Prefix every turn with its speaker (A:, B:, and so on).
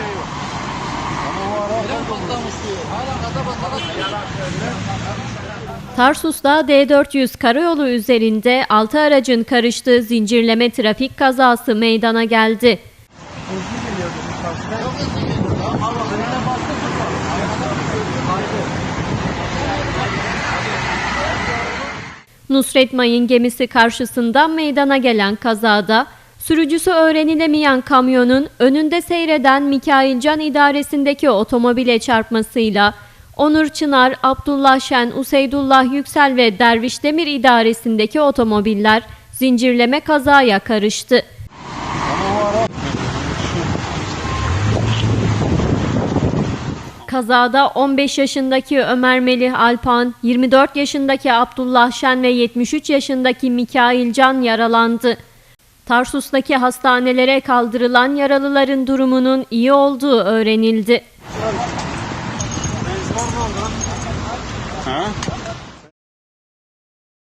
A: şey yok.
B: Tarsus'ta D400 karayolu üzerinde 6 aracın karıştığı zincirleme trafik kazası meydana geldi. Nusret Mayın gemisi karşısında meydana gelen kazada sürücüsü öğrenilemeyen kamyonun önünde seyreden Mikailcan idaresindeki otomobile çarpmasıyla Onur Çınar, Abdullah Şen, Useydullah Yüksel ve Derviş Demir idaresindeki otomobiller zincirleme kazaya karıştı. Kazada 15 yaşındaki Ömer Melih Alpan, 24 yaşındaki Abdullah Şen ve 73 yaşındaki Mikail Can yaralandı. Tarsus'taki hastanelere kaldırılan yaralıların durumunun iyi olduğu öğrenildi.
A: Ha?